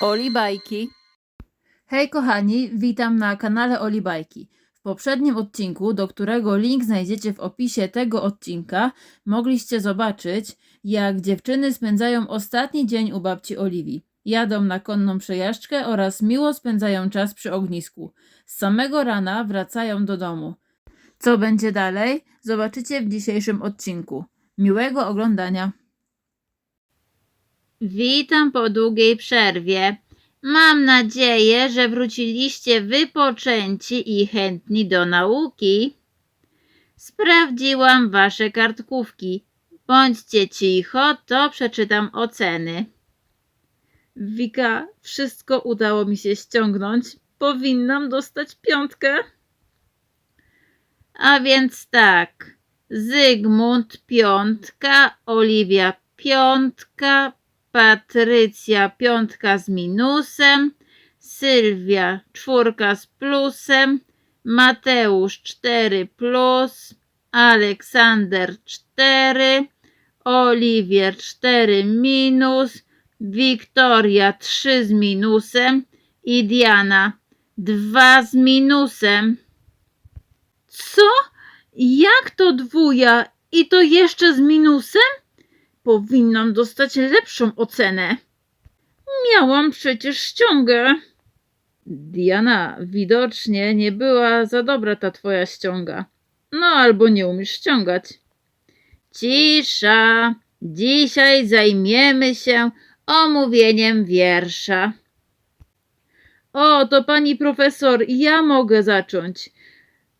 Oli Bajki. Hej kochani, witam na kanale Oli Bajki. W poprzednim odcinku, do którego link znajdziecie w opisie tego odcinka, mogliście zobaczyć, jak dziewczyny spędzają ostatni dzień u babci Oliwii. Jadą na konną przejażdżkę oraz miło spędzają czas przy ognisku. Z samego rana wracają do domu. Co będzie dalej, zobaczycie w dzisiejszym odcinku. Miłego oglądania. Witam po długiej przerwie. Mam nadzieję, że wróciliście wypoczęci i chętni do nauki. Sprawdziłam wasze kartkówki. Bądźcie cicho, to przeczytam oceny. Wika, wszystko udało mi się ściągnąć. Powinnam dostać piątkę. A więc tak. Zygmunt piątka, Oliwia piątka, Patrycja piątka z minusem, Sylwia czwórka z plusem, Mateusz cztery plus, Aleksander cztery, Oliwier cztery minus, Wiktoria trzy z minusem. I Diana dwa z minusem. Co? Jak to dwuja? I to jeszcze z minusem? Powinnam dostać lepszą ocenę. Miałam przecież ściągę. Diana, widocznie nie była za dobra ta twoja ściąga. No albo nie umiesz ściągać. Cisza. Dzisiaj zajmiemy się omówieniem wiersza. O, to pani profesor, ja mogę zacząć.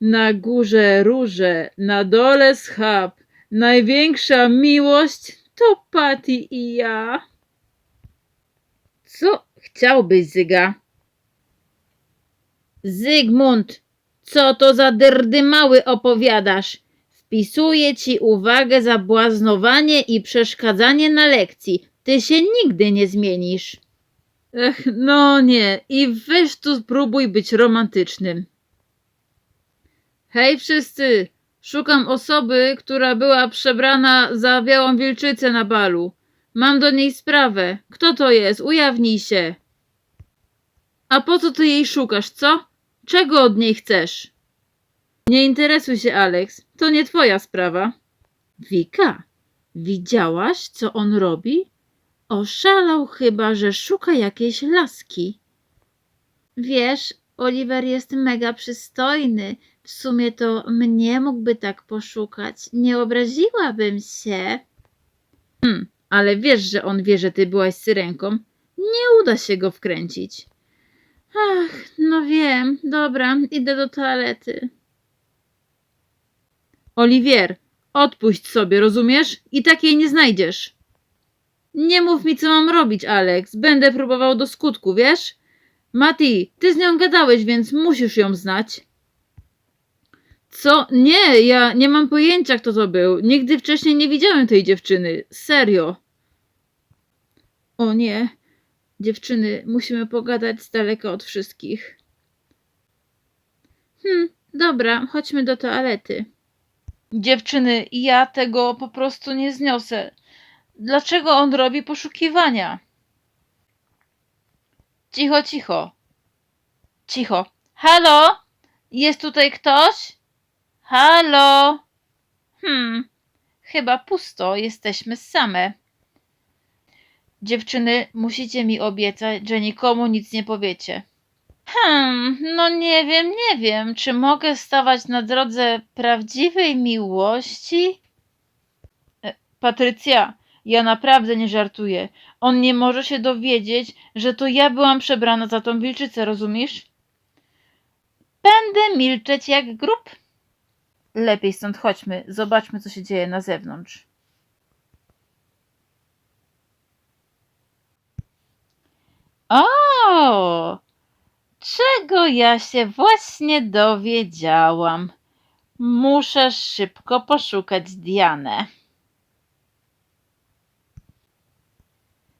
Na górze róże, na dole schab. Największa miłość to Patty i ja. Co chciałbyś, Zyga? Zygmunt, co to za dyrdymały opowiadasz? Wpisuję ci uwagę za błaznowanie i przeszkadzanie na lekcji. Ty się nigdy nie zmienisz. Ech, no nie. I weź tu spróbuj być romantycznym. Hej wszyscy! Szukam osoby, która była przebrana za białą wilczycę na balu. Mam do niej sprawę. Kto to jest? Ujawnij się. A po co ty jej szukasz, co? Czego od niej chcesz? Nie interesuj się, Alex. To nie twoja sprawa. Wika, widziałaś, co on robi? Oszalał chyba, że szuka jakiejś laski. Wiesz, Oliver jest mega przystojny. W sumie to mnie mógłby tak poszukać. Nie obraziłabym się. Hmm, ale wiesz, że on wie, że ty byłaś syrenką. Nie uda się go wkręcić. Ach, no wiem. Dobra, idę do toalety. Oliwier, odpuść sobie, rozumiesz? I takiej nie znajdziesz. Nie mów mi, co mam robić, Alex. Będę próbował do skutku, wiesz? Mati, ty z nią gadałeś, więc musisz ją znać. Co? Nie, ja nie mam pojęcia, kto to był. Nigdy wcześniej nie widziałem tej dziewczyny. Serio. O nie. Dziewczyny, musimy pogadać z daleka od wszystkich. Hmm, dobra, chodźmy do toalety. Dziewczyny, ja tego po prostu nie zniosę. Dlaczego on robi poszukiwania? Cicho, cicho. Cicho. Halo? Jest tutaj ktoś? Halo? Hmm, chyba pusto, jesteśmy same. Dziewczyny, musicie mi obiecać, że nikomu nic nie powiecie. Hmm, no nie wiem, nie wiem, czy mogę stawać na drodze prawdziwej miłości? E, Patrycja, ja naprawdę nie żartuję. On nie może się dowiedzieć, że to ja byłam przebrana za tą wilczycę, rozumiesz? Będę milczeć jak grób. Lepiej stąd chodźmy, zobaczmy, co się dzieje na zewnątrz. O! Czego ja się właśnie dowiedziałam? Muszę szybko poszukać Dianę.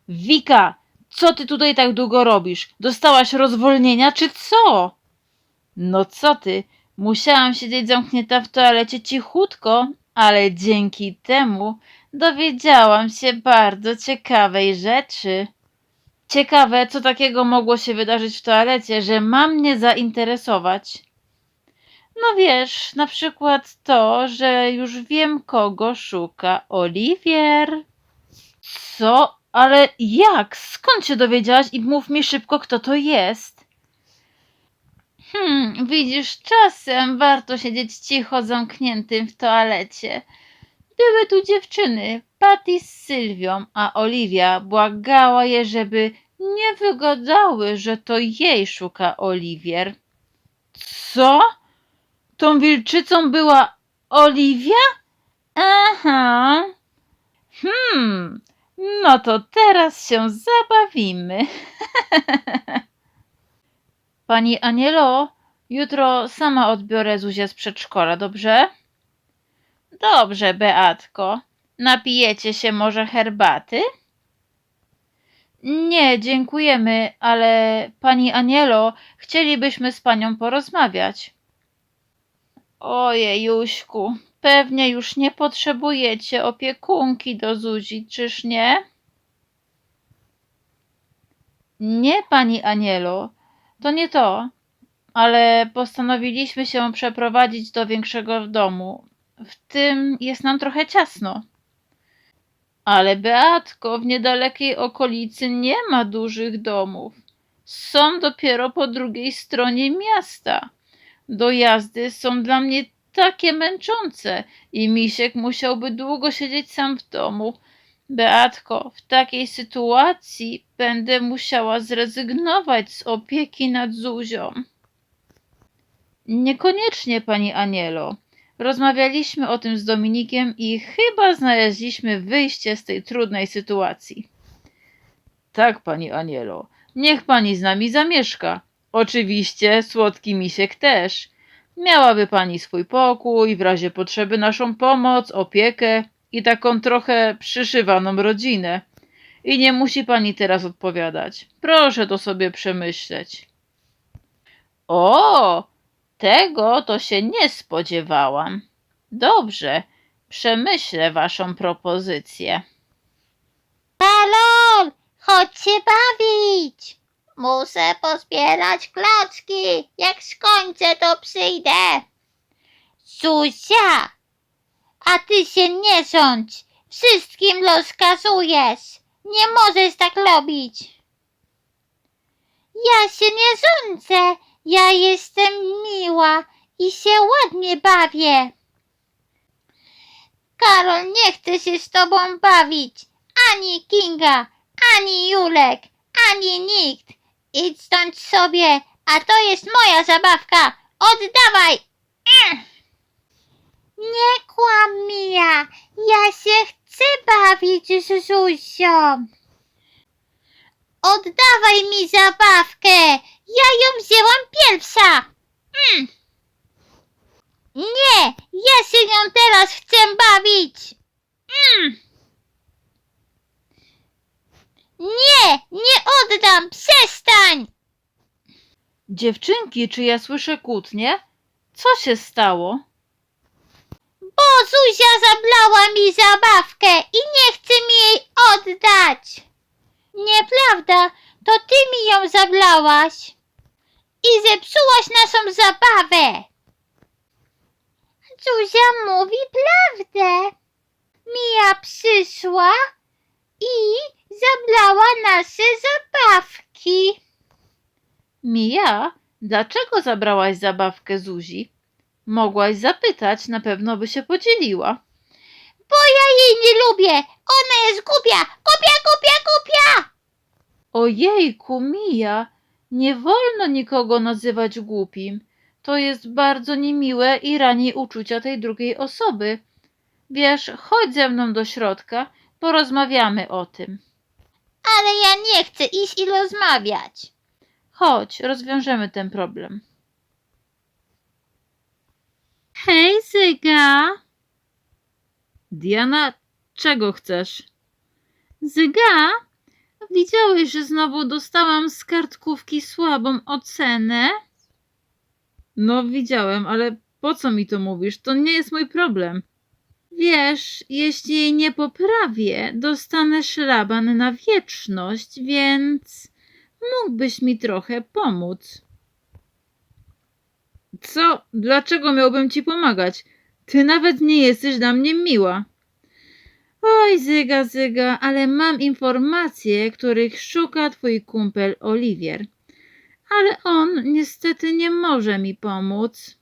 Wika, co ty tutaj tak długo robisz? Dostałaś rozwolnienia, czy co? No co ty? Musiałam siedzieć zamknięta w toalecie cichutko, ale dzięki temu dowiedziałam się bardzo ciekawej rzeczy. Ciekawe, co takiego mogło się wydarzyć w toalecie, że ma mnie zainteresować. No wiesz, na przykład to, że już wiem, kogo szuka Oliwier. Co? Ale jak? Skąd się dowiedziałaś i mów mi szybko, kto to jest? Hmm, widzisz, czasem warto siedzieć cicho zamkniętym w toalecie. Były tu dziewczyny, Patty z Sylwią, a Oliwia błagała je, żeby nie wygadały, że to jej szuka Oliwier. Co? Tą wilczycą była Oliwia? Aha. Hmm, no to teraz się zabawimy. Pani Anielo, jutro sama odbiorę Zuzię z przedszkola, dobrze? Dobrze, Beatko. Napijecie się może herbaty? Nie, dziękujemy, ale pani Anielo, chcielibyśmy z panią porozmawiać. Ojejuśku, pewnie już nie potrzebujecie opiekunki do Zuzi, czyż nie? Nie, pani Anielo, to nie to, ale postanowiliśmy się przeprowadzić do większego domu. W tym jest nam trochę ciasno. Ale Beatko, w niedalekiej okolicy nie ma dużych domów. Są dopiero po drugiej stronie miasta. Dojazdy są dla mnie takie męczące i Misiek musiałby długo siedzieć sam w domu. Beatko, w takiej sytuacji będę musiała zrezygnować z opieki nad Zuzią. Niekoniecznie, pani Anielo. Rozmawialiśmy o tym z Dominikiem i chyba znaleźliśmy wyjście z tej trudnej sytuacji. Tak, pani Anielo. Niech pani z nami zamieszka. Oczywiście słodki misiek też. Miałaby pani swój pokój, w razie potrzeby naszą pomoc, opiekę i taką trochę przyszywaną rodzinę. I nie musi pani teraz odpowiadać. Proszę to sobie przemyśleć. O, tego to się nie spodziewałam. Dobrze, przemyślę waszą propozycję. Balon, chodź się bawić. Muszę pozbierać klocki. Jak skończę, to przyjdę. Zuzia, a ty się nie rządź. Wszystkim rozkazujesz. Nie możesz tak robić. Ja się nie rządzę. Ja jestem miła i się ładnie bawię. Karol nie chce się z tobą bawić. Ani Kinga, ani Julek, ani nikt. Idź stąd sobie, a to jest moja zabawka. Oddawaj! Ech. Nie kłam, Mija. Ja się chcę z Zuzią. Oddawaj mi zabawkę. Ja ją wzięłam pierwsza. Mm. Nie, ja się nią teraz chcę bawić. Mm. Nie, nie oddam, przestań! Dziewczynki, czy ja słyszę kłótnie? Co się stało? Bo Zuzia zablała mi zabawkę i nie chce mi jej oddać. Nieprawda, to ty mi ją zablałaś i zepsułaś naszą zabawę. Zuzia mówi prawdę. Mija przyszła i zablała nasze zabawki. Mija, dlaczego zabrałaś zabawkę Zuzi? Mogłaś zapytać, na pewno by się podzieliła. Bo ja jej nie lubię. Ona jest głupia, głupia, głupia, głupia. Ojejku, Mija, nie wolno nikogo nazywać głupim. To jest bardzo niemiłe i rani uczucia tej drugiej osoby. Wiesz, chodź ze mną do środka, porozmawiamy o tym. Ale ja nie chcę iść i rozmawiać. Chodź, rozwiążemy ten problem. Hej, Zyga! Diana, czego chcesz? Zyga, widziałeś, że znowu dostałam z kartkówki słabą ocenę? No, widziałem, ale po co mi to mówisz? To nie jest mój problem. Wiesz, jeśli jej nie poprawię, dostanę szlaban na wieczność, więc mógłbyś mi trochę pomóc. Co? Dlaczego miałbym ci pomagać? Ty nawet nie jesteś dla mnie miła. Oj, Zyga, Zyga, ale mam informacje, których szuka twój kumpel Oliwier. Ale on niestety nie może mi pomóc.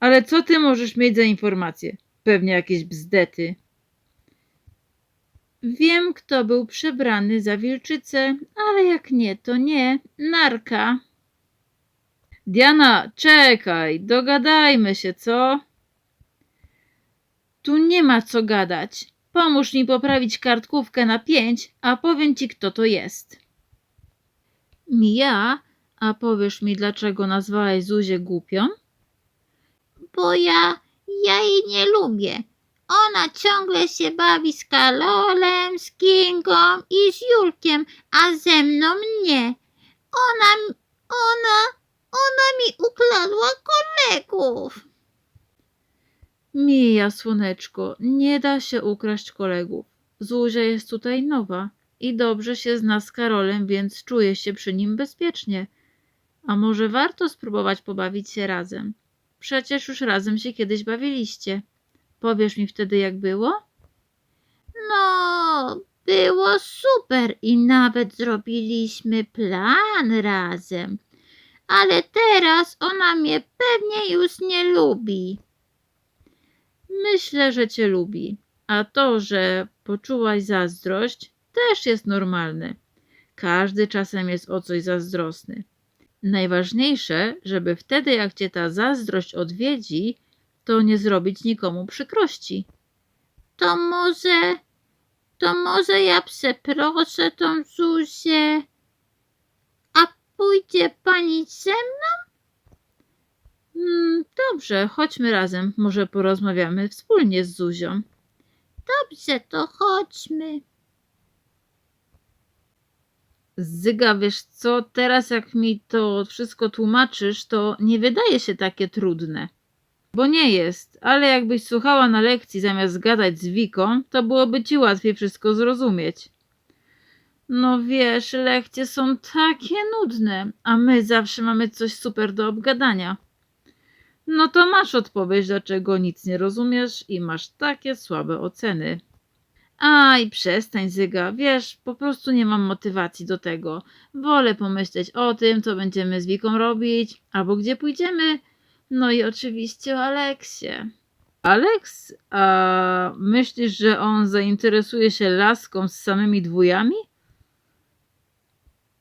Ale co ty możesz mieć za informacje? Pewnie jakieś bzdety. Wiem, kto był przebrany za wilczycę, ale jak nie, to nie. Narka. Diana, czekaj, dogadajmy się, co? Tu nie ma co gadać. Pomóż mi poprawić kartkówkę na pięć, a powiem ci, kto to jest. Mija, a powiesz mi, dlaczego nazwałeś Zuzię głupią? Bo ja, ja jej nie lubię. Ona ciągle się bawi z Karolem, z Kingą i z Julkiem, a ze mną nie. Ona, ona, ona mi ukradła kolegów. Mija, słoneczko, nie da się ukraść kolegów. Zuzia jest tutaj nowa i dobrze się zna z Karolem, więc czuje się przy nim bezpiecznie. A może warto spróbować pobawić się razem? Przecież już razem się kiedyś bawiliście. Powiesz mi wtedy, jak było? No, było super i nawet zrobiliśmy plan razem. Ale teraz ona mnie pewnie już nie lubi. Myślę, że cię lubi. A to, że poczułaś zazdrość, też jest normalne. Każdy czasem jest o coś zazdrosny. Najważniejsze, żeby wtedy, jak cię ta zazdrość odwiedzi, to nie zrobić nikomu przykrości. To może, to może ja przeproszę tą Zuzię, pójdzie pani ze mną? Hmm, dobrze, chodźmy razem. Może porozmawiamy wspólnie z Zuzią. Dobrze, to chodźmy. Zyga, wiesz co, teraz jak mi to wszystko tłumaczysz, to nie wydaje się takie trudne. Bo nie jest, ale jakbyś słuchała na lekcji zamiast gadać z Wiką, to byłoby ci łatwiej wszystko zrozumieć. No wiesz, lekcje są takie nudne, a my zawsze mamy coś super do obgadania. No to masz odpowiedź, dlaczego nic nie rozumiesz i masz takie słabe oceny. Aj, przestań, Zyga. Wiesz, po prostu nie mam motywacji do tego. Wolę pomyśleć o tym, co będziemy z Wiką robić, albo gdzie pójdziemy. No i oczywiście o Aleksie. Aleks? A myślisz, że on zainteresuje się laską z samymi dwójami?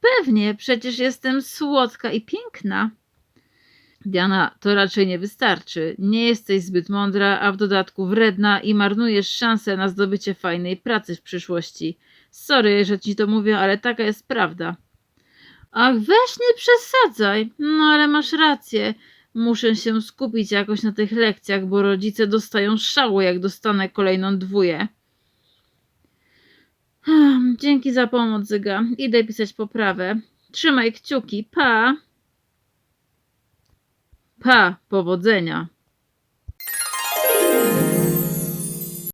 Pewnie, przecież jestem słodka i piękna. Diana, to raczej nie wystarczy. Nie jesteś zbyt mądra, a w dodatku wredna i marnujesz szansę na zdobycie fajnej pracy w przyszłości. Sorry, że ci to mówię, ale taka jest prawda. Ach, weź nie przesadzaj. No ale masz rację. Muszę się skupić jakoś na tych lekcjach, bo rodzice dostają szału, jak dostanę kolejną dwóję. Hmm, Dzięki za pomoc, Zyga. Idę pisać poprawę. Trzymaj kciuki. Pa! Pa, powodzenia.